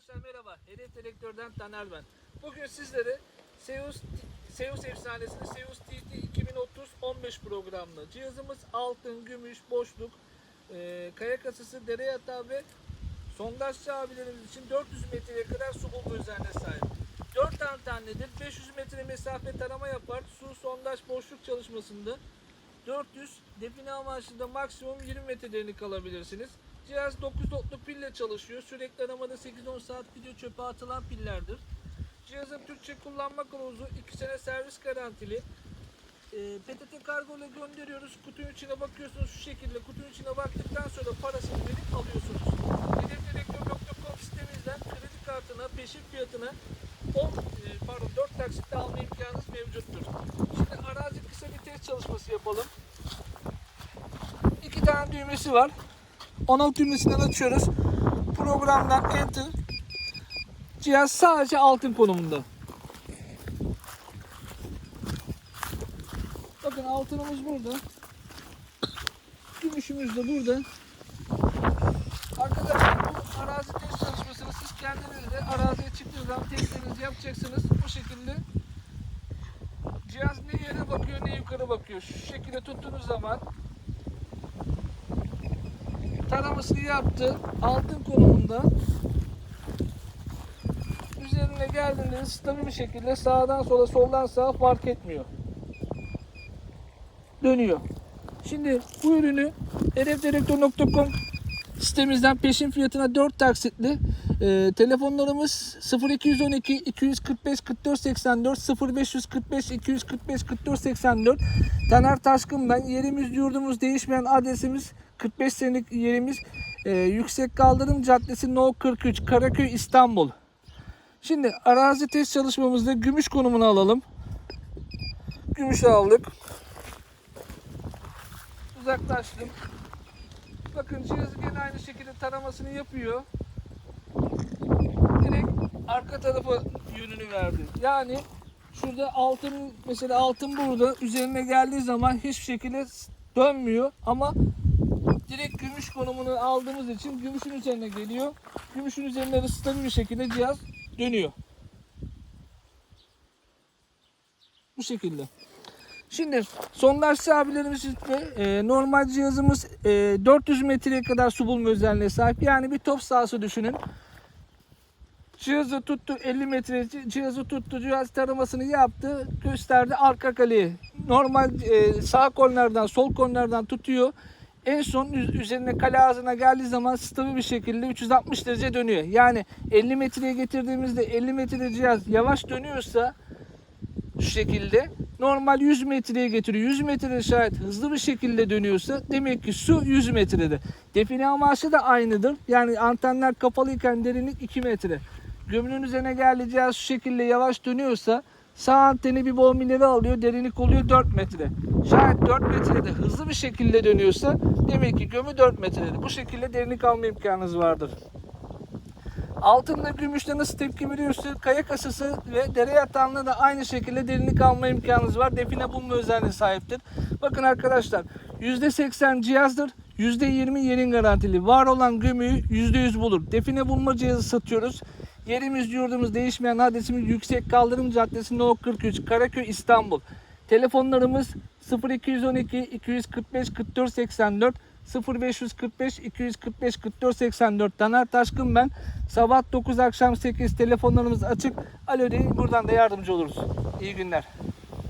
Arkadaşlar merhaba. Hedef Direktör'den Taner ben. Bugün sizlere Seus Seus efsanesini Seus TT 2030 15 programlı cihazımız altın, gümüş, boşluk, e, kaya kasası, dere yatağı ve sondajçı abilerimiz için 400 metreye kadar su bulma özelliğine sahip. 4 antenlidir. 500 metre mesafe tarama yapar. Su, sondaj, boşluk çalışmasında 400 define amaçlı da maksimum 20 metre derinlik alabilirsiniz. Cihaz 9 voltlu pille çalışıyor. Sürekli aramada 8-10 saat gidiyor çöpe atılan pillerdir. Cihazın Türkçe kullanma kılavuzu 2 sene servis garantili. E, PTT kargo ile gönderiyoruz. Kutunun içine bakıyorsunuz şu şekilde. Kutunun içine baktıktan sonra parasını verip alıyorsunuz. Hedefdirektör.com sitemizden kredi kartına, peşin fiyatına 10, e, pardon 4 taksitle alma imkanınız mevcuttur. Şimdi arazi kısa bir test çalışması yapalım. İki tane düğmesi var. On düğmesinden açıyoruz. Programdan enter. Cihaz sadece altın konumunda. Bakın altınımız burada. Gümüşümüz de burada. Arkadaşlar bu arazi test çalışmasını siz kendiniz de araziye çıktığınız zaman testlerinizi yapacaksınız. Bu şekilde cihaz ne yere bakıyor ne yukarı bakıyor. Şu şekilde tuttuğunuz zaman taramasını yaptı. Altın konumunda. Üzerine geldiğinde stabil bir şekilde sağdan sola soldan sağa fark etmiyor. Dönüyor. Şimdi bu ürünü hedefdirektör.com sitemizden peşin fiyatına 4 taksitli. E, telefonlarımız 0212 245 44 84 0545 245 44 84 Taner Taşkın ben yerimiz yurdumuz değişmeyen adresimiz 45 senelik yerimiz. E, Yüksek Kaldırım Caddesi No 43 Karaköy İstanbul. Şimdi arazi test çalışmamızda gümüş konumunu alalım. Gümüş aldık. Uzaklaştım Bakın cihazı gene aynı şekilde taramasını yapıyor. Direkt arka tarafa yönünü verdi. Yani şurada altın mesela altın burada üzerine geldiği zaman hiçbir şekilde dönmüyor ama direkt gümüş konumunu aldığımız için gümüşün üzerine geliyor. Gümüşün üzerinde de stabil bir şekilde cihaz dönüyor. Bu şekilde. Şimdi sondajçı abilerimiz ve e, normal cihazımız e, 400 metreye kadar su bulma özelliğine sahip. Yani bir top sahası düşünün. Cihazı tuttu 50 metre cihazı tuttu cihaz taramasını yaptı gösterdi arka kaleyi. Normal e, sağ kornerden sol kornerden tutuyor. En son üz- üzerine kale ağzına geldiği zaman stabil bir şekilde 360 derece dönüyor. Yani 50 metreye getirdiğimizde 50 metre cihaz yavaş dönüyorsa şu şekilde normal 100 metreye getiriyor. 100 metrede şayet hızlı bir şekilde dönüyorsa demek ki su 100 metrede. Define amaçlı da aynıdır. Yani antenler kapalıyken derinlik 2 metre. Gömünün üzerine cihaz şu şekilde yavaş dönüyorsa sağ anteni bir bol ileri alıyor. Derinlik oluyor 4 metre. Şayet 4 metrede hızlı bir şekilde dönüyorsa demek ki gömü 4 metrede. Bu şekilde derinlik alma imkanınız vardır. Altında gümüşte nasıl tepki veriyorsa kaya kasası ve dere yatağında da aynı şekilde derinlik alma imkanınız var. Define bulma özelliğine sahiptir. Bakın arkadaşlar %80 cihazdır. %20 yerin garantili. Var olan gömüyü %100 bulur. Define bulma cihazı satıyoruz. Yerimiz yurdumuz değişmeyen adresimiz Yüksek Kaldırım Caddesi No 43 Karaköy İstanbul. Telefonlarımız 0212 245 44 84 0545 245 44 84 Taner Taşkın ben. Sabah 9 akşam 8 telefonlarımız açık. Alo deyin buradan da yardımcı oluruz. İyi günler.